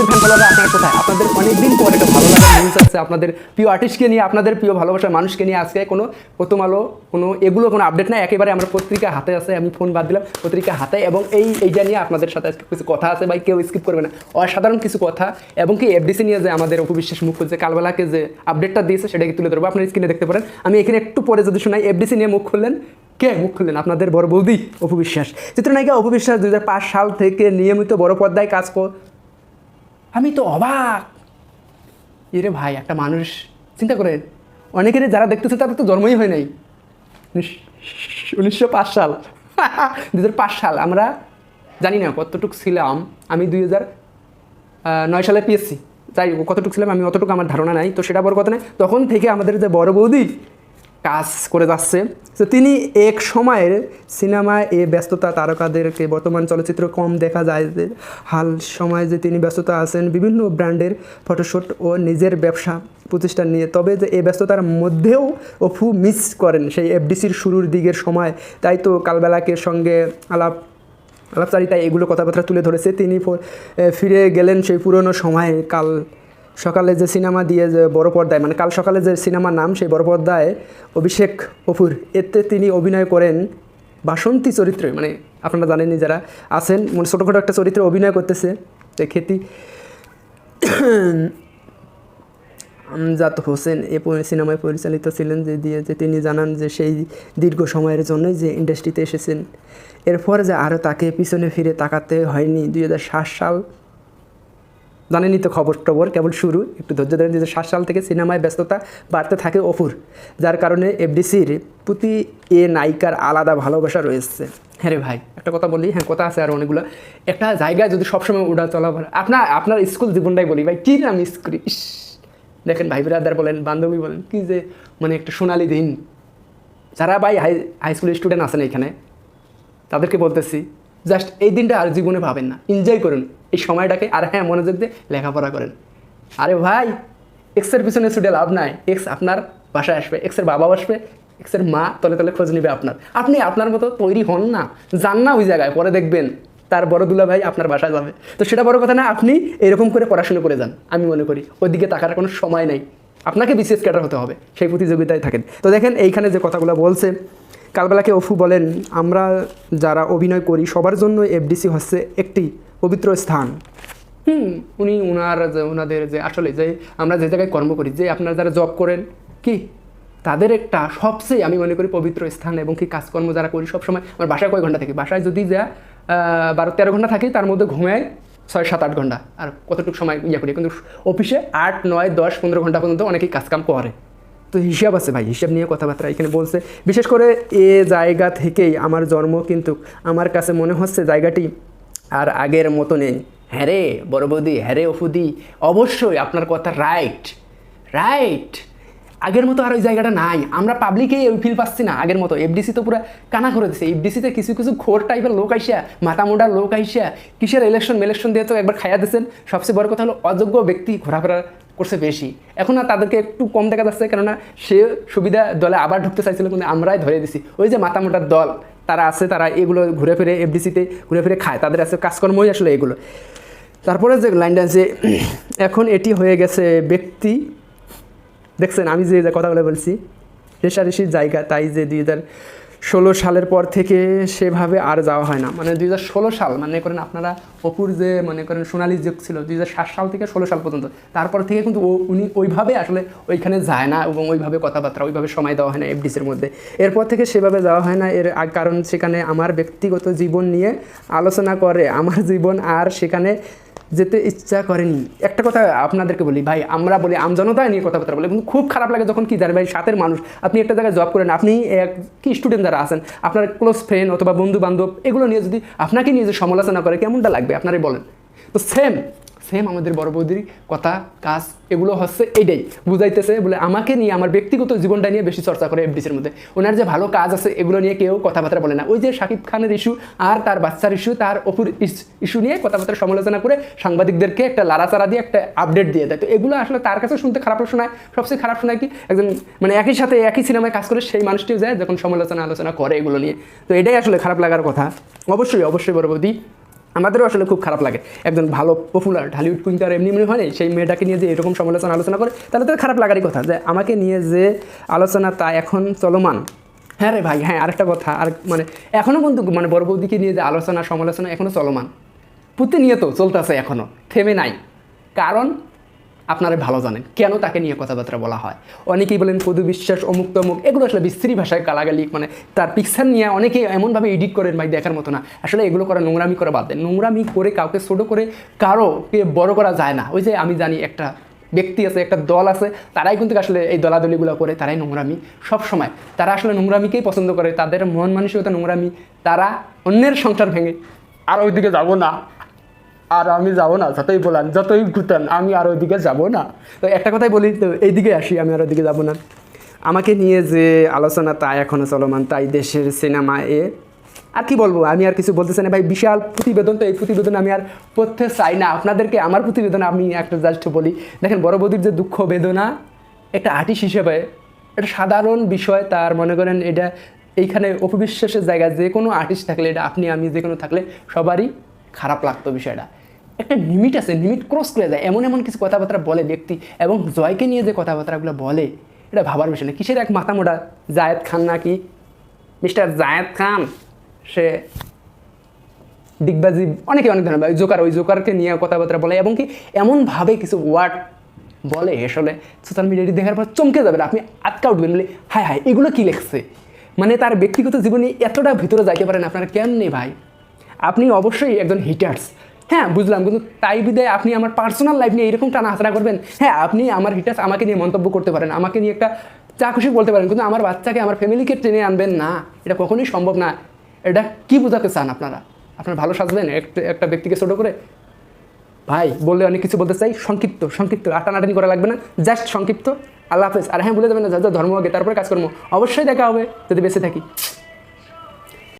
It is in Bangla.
বৌদির ফ্যান ফলোয়ার আপনারা কোথায়? আপনাদের অনেকদিন পর একটা ভালো লাগার নিউজ আছে আপনাদের প্রিয় আর্টিস্টকে নিয়ে, আপনাদের প্রিয় ভালোবাসার মানুষকে নিয়ে আজকে কোনো প্রথম আলো, কোনো এগুলো কোনো আপডেট নাই। একেবারে আমরা পত্রিকা হাতে আছে, আমি ফোন বাদ দিলাম পত্রিকা হাতে এবং এই, এইটা নিয়ে আপনাদের সাথে আজকে কিছু কথা আছে। ভাই, কেউ স্কিপ করবে না। অসাধারণ কিছু কথা এবং কি এফডিসি নিয়ে যে আমাদের অপবিশ্বাস মুখ যে কালবেলাকে যে আপডেটটা দিয়েছে, সেটাকে তুলে ধরবো। আপনার স্ক্রিনে দেখতে পারেন। আমি এখানে একটু পরে যদি শোনাই এফডিসি নিয়ে মুখ খুললেন? কে মুখ খুললেন? আপনাদের বড় বৌদি অপবিশ্বাস চিত্রনায়িকা অপবিশ্বাস দুই সাল থেকে নিয়মিত বড় পর্দায় কাজ আমি তো অবাক। এরে ভাই একটা মানুষ চিন্তা করেন অনেকেরই যারা দেখতেছে তাদের তো জন্মই হয় নাই। উনিশশো পাঁচ সাল। দু হাজার পাঁচ সাল আমরা জানি না কতটুকু ছিলাম। আমি দুই হাজার নয় সালে যাই হোক, কতটুকু ছিলাম আমি অতটুকু আমার ধারণা নাই তো সেটা বড় কথা নয়। তখন থেকে আমাদের যে বড় বৌদি কাজ করে যাচ্ছে। তো তিনি এক সময়ের সিনেমায় এ ব্যস্ততা তারকাদেরকে বর্তমান চলচ্চিত্র কম দেখা যায় যে, হাল সময়ে যে তিনি ব্যস্ততা আছেন, বিভিন্ন ব্র্যান্ডের ফটোশ্যুট ও নিজের ব্যবসা প্রতিষ্ঠান নিয়ে। তবে যে এই ব্যস্ততার মধ্যেও অফু মিস করেন সেই এফডিসির শুরুর দিকের সময়। তাই তো কালবেলাকে সঙ্গে আলাপ, আলাপচারিতায় এগুলো কথাবার্তা তুলে ধরেছে। তিনি ফিরে গেলেন সেই পুরনো সময়ে। কাল সকালে যে সিনেমা দিয়ে যে বড় পর্দায় মানে কাল সকালে যে সিনেমার নাম, সেই বড় পর্দায় অভিষেক অপুর, এতে তিনি অভিনয় করেন বাসন্তী চরিত্রে। মানে আপনারা জানেনই যারা আছেন মানে ছোটোখাটো একটা চরিত্রে অভিনয় করতেছে তো খ্যাতি আমজাদ হোসেন এ সিনেমায় পরিচালিত ছিলেন, যে দিয়ে যে তিনি জানান যে সেই দীর্ঘ সময়ের জন্যই যে ইন্ডাস্ট্রিতে এসেছেন। এরপর যে আরও তাকে পিছনে ফিরে তাকাতে হয়নি দুই হাজার সাত সাল। জানেনই তো খবর টবর, কেবল শুরু। একটু ধৈর্য ধরেন হাজার সাত সাল থেকে সিনেমায় ব্যস্ততা বাড়তে থাকে অপুর, যার কারণে এফডিসির প্রতি এ নায়িকার আলাদা ভালোবাসা রয়েছে। হ্যাঁ রে ভাই, একটা কথা বলি হ্যাঁ কথা আছে আর অনেকগুলো। একটা জায়গায় যদি সবসময় উড়া চলা আপনার আপনার স্কুল জীবনটাই বলি ভাই, কী নাম স্কুল? ইস, দেখেন ভাই ব্রাদার বলেন, বান্ধবী বলেন, কি যে মানে একটা সোনালি দিন। যারা ভাই হাই হাই স্কুলের স্টুডেন্ট আছেন এখানে, তাদেরকে বলতেছি জাস্ট এই দিনটা আর জীবনে পাবেন না। এনজয় করুন এই সময়টাকে আর হ্যাঁ মনোযোগ দিয়ে লেখাপড়া করেন। আরে ভাই এক্সের পিছনে ছুটে লাভ নাই। এক্স আপনার বাসায় আসবে এক্সের বাবা আসবে এক্সের মা তলে তলে খোঁজ নেবে আপনার। আপনি আপনার মতো তৈরি হন না। যান না ওই জায়গায়, পরে দেখবেন তার বড় দুলা ভাই আপনার বাসায় যাবে। তো সেটা বড় কথা না, আপনি এরকম করে পড়াশুনো করে যান, আমি মনে করি। ওইদিকে তাকার কোনো সময় নাই। আপনাকে বিশেষ ক্যাডার হতে হবে, সেই প্রতিযোগিতায় থাকেন। তো দেখেন এইখানে যে কথাগুলো বলছে কালবেলাকে অফু বলেন, আমরা যারা অভিনয় করি, সবার জন্য এফডিসি হচ্ছে একটি পবিত্র স্থান। হুম, উনি ওনার যে ওনাদের যে, আসলে যে, আমরা যে জায়গায় কর্ম করি, যে আপনারা যারা জব করেন, কি? তাদের একটা সবচেয়ে, আমি মনে করি, পবিত্র স্থান এবং কি কাজকর্ম যারা করি, সবসময় আমার বাসায় কয় ঘণ্টা থাকি? বাসায় যদি যা বারো তেরো ঘণ্টা থাকি, তার মধ্যে ঘুমায় ছয়, সাত, আট ঘণ্টা। আর কতটুকু সময় ইয়ে করি? কিন্তু অফিসে আট, নয়, দশ, পনেরো ঘণ্টা পর্যন্ত অনেকেই কাজকাম করে। তো হিসাব আছে ভাই, হিসাব নিয়ে কথাবার্তা এখানে বলছে। বিশেষ করে এ জায়গা থেকেই আমার জন্ম কিন্তু আমার কাছে মনে হচ্ছে জায়গাটি আর আগের মতো নেই। হ্যাঁ রে, বড় বৌদি হ্যাঁ রে অফুদি অবশ্যই আপনার কথা রাইট রাইট আগের মতো আর ওই জায়গাটা নাই। আমরা পাবলিকেই ওই ফিল পাচ্ছি না আগের মতো। এফডিসি তো পুরো কানা করে দিচ্ছে এফডিসিতে কিছু কিছু খোর টাইপের লোক আইসা, মাথা মোটা লোক আইসা, কিসের ইলেকশন ইলেকশন দিয়ে তো একবার খাইয়া দিচ্ছেন সবচেয়ে বড় কথা হলো অযোগ্য ব্যক্তি ঘোরাফেরা করছে বেশি। এখন আর তাদেরকে একটু কম দেখা যাচ্ছে, কেননা সে সুবিধা দলে আবার ঢুকতে চাইছিল, কিন্তু আমরাই ধরে দিছি। ওই যে মাথা মোটার দল, তারা আছে, তারা এগুলো ঘুরে ফিরে এফডিসিতে ঘুরে ফিরে খায়। তাদের আছে কাজকর্মই আসলে এগুলো। তারপরে যে লাইনটা যে এখন এটি হয়ে গেছে ব্যক্তি। দেখছেন, আমি যে যে কথাগুলো বলছি রেশারেশির জায়গা, তাই যে দুই হাজার ষোলো সালের পর থেকে সেভাবে আর যাওয়া হয় না। মানে দুই হাজার ষোলো সাল মানে করেন আপনারা অপুর যে, মনে করেন সোনালি যুগ ছিল, দুই হাজার সাত সাল থেকে ষোলো সাল পর্যন্ত। তারপর থেকে কিন্তু উনি ওইভাবে আসলে ওইখানে যায় না এবং ওইভাবে কথাবার্তা, ওইভাবে সময় দেওয়া হয় না এফডিসির মধ্যে। এরপর থেকে সেভাবে যাওয়া হয় না। এর কারণ সেখানে আমার ব্যক্তিগত জীবন নিয়ে আলোচনা করে, আমার জীবন আর সেখানে যেতে ইচ্ছা করেনি। একটা কথা আপনাদেরকে বলি, ভাই, আমরা বলি আমজনতা নিয়ে কথাবার্তা বলি, কিন্তু খুব খারাপ লাগে যখন কি জানেন ভাই, সাথের মানুষ, আপনি একটা জায়গায় জব করেন, আপনি এক কি স্টুডেন্ট যারা আছেন, আপনার ক্লোজ ফ্রেন্ড অথবা বন্ধু বান্ধব এগুলো নিয়ে যদি আপনাকে নিয়ে যে সমালোচনা করে, কেমনটা লাগবে? আপনারাই বলেন। তো সেম সেম আমাদের বড় বৌদির কথা, কাজ, এগুলো হচ্ছে এইটাই। বুঝাইতেছে বলে আমাকে নিয়ে, আমার ব্যক্তিগত জীবনটা নিয়ে বেশি চর্চা করে এফডিসির মধ্যে। ওনার যে ভালো কাজ আছে, এগুলো নিয়ে কেউ কথাবার্তা বলে না। ওই যে শাকিব খানের ইস্যু আর তার বাচ্চার ইস্যু তার অপুর ইস্যু নিয়ে কথাবার্তা সমালোচনা করে সাংবাদিকদেরকে একটা লাড়াচাড়া দিয়ে একটা আপডেট দিয়ে দেয়। তো এগুলো আসলে তার কাছে শুনতে খারাপ শোনায়। সবচেয়ে খারাপ শোনায় কি? একজন মানে একই সাথে একই সিনেমায় কাজ করে সেই মানুষটিও যায় যখন সমালোচনা আলোচনা করে এগুলো নিয়ে। তো এটাই আসলে খারাপ লাগার কথা। অবশ্যই অবশ্যই বড় বৌদি আমাদেরও আসলে খুব খারাপ লাগে। একজন ভালো পপুলার ঢালিউড তার এমনি এমনি হয় সেই মেয়েটাকে নিয়ে যে এরকম সমালোচনা আলোচনা করে, তাহলে তো খারাপ লাগারই কথা যে আমাকে নিয়ে যে আলোচনা তা এখন চলমান। হ্যাঁ রে ভাই হ্যাঁ আরেকটা কথা, আর মানে এখনও কিন্তু মানে বড় বৌদিকে নিয়ে যে আলোচনা, সমালোচনা এখনও চলমান। প্রতিনিয়ত চলতেছে এখনও থেমে নাই। কারণ আপনারা ভালো জানেন। কেন তাকে নিয়ে কথাবার্তা বলা হয়? অনেকেই বলেন, পদু বিশ্বাস অমুক তমুক এগুলো আসলে বিশ্রী ভাষায় গালাগালি মানে তার পিকচার নিয়ে অনেকেই এমনভাবে এডিট করেন ভাই দেখার মতো না। আসলে এগুলো করা নোংরামি করে বাদ দেন। নোংরামি করে কাউকে ছোটো করে কারও কে বড় করা যায় না। ওই যে আমি জানি একটা ব্যক্তি আছে, একটা দল আছে, তারাই কিন্তু আসলে এই দলাদলিগুলো করে, তারাই নোংরামি সব সময় তারা আসলে নোংরামিকেই পছন্দ করে। তাদের মন মানসিকতা নোংরামি, তারা অন্যের সংসার ভেঙে আর ওইদিকে যাব না। আর আমি যাব না, যতই বলান, যতই ঘুতান আমি আর ওইদিকে যাব না। তো একটা কথাই বলি, তো এইদিকে আসি, আমি আর ওইদিকে যাব না। আমাকে নিয়ে যে আলোচনা তাই এখনও চলমান, তাই দেশের সিনেমা এ, আর কি বলব, আমি আর কিছু বলতে চাই না। ভাই, বিশাল প্রতিবেদন, তো এই প্রতিবেদন আমি আর পড়তে চাই না। আপনাদেরকে আমার প্রতিবেদন আমি একটা জাস্ট বলি। দেখেন, বড় বৌদির যে দুঃখ বেদনা একটা আর্টিস্ট হিসেবে, এটা সাধারণ বিষয়, তার মনে করেন এটা এইখানে অপবিশ্বাসের জায়গায় যে কোনো আর্টিস্ট থাকলে, এটা আপনি, আমি যে কোনো থাকলে, সবারই খারাপ লাগতো বিষয়টা। একটা লিমিট আছে লিমিট ক্রস করে যায় এমন এমন কিছু কথাবার্তা বলে ব্যক্তি এবং জয়কে নিয়ে যে কথাবার্তাগুলো বলে, এটা ভাবার বিষয় না। কিসের এক মাথা মোটা জায়েদ খান নাকি? মিস্টার জায়েদ খান, সে ডিগবাজি, অনেকে অনেক ধরনের ওই জোকার, ওই জোকারকে নিয়ে কথাবার্তা বলে এবং কি এমনভাবে কিছু ওয়ার্ড বলে আসলে সোশ্যাল মিডিয়াটি দেখার পর চমকে যাবেন আপনি আটকা উঠবেন, বলে, হায় হায়, এগুলো কী লেখছে? মানে তার ব্যক্তিগত জীবনে এতটা ভিতরে যাইতে পারেন আপনারা কেমনি ভাই? আপনি অবশ্যই একজন হিটার্স হ্যাঁ বুঝলাম, কিন্তু তাই বিদায় আপনি আমার পার্সোনাল লাইফ নিয়ে এরকম টানা হাতড়া করবেন? হ্যাঁ আপনি আমার হিটার্স আমাকে নিয়ে মন্তব্য করতে পারেন, আমাকে নিয়ে একটা চা খুশি বলতে পারেন, কিন্তু আমার বাচ্চাকে আমার ফ্যামিলিকে টেনে আনবেন না, এটা কখনোই সম্ভব না। এটা কি বোঝাতে চান আপনারা? আপনারা ভালো সাজবেন, একটা একটা ব্যক্তিকে ছোটো করে? ভাই, বললে অনেক কিছু বলতে চাই, সংক্ষিপ্ত সংক্ষিপ্ত, আটানাটানি করা লাগবে না জাস্ট সংক্ষিপ্ত। আল্লাহ হাফেজ, আর হ্যাঁ বলে দেবেন না, যা যা ধর্ম আগে, তারপরে কাজকর্ম, অবশ্যই দেখা হবে, যদি বেঁচে থাকি।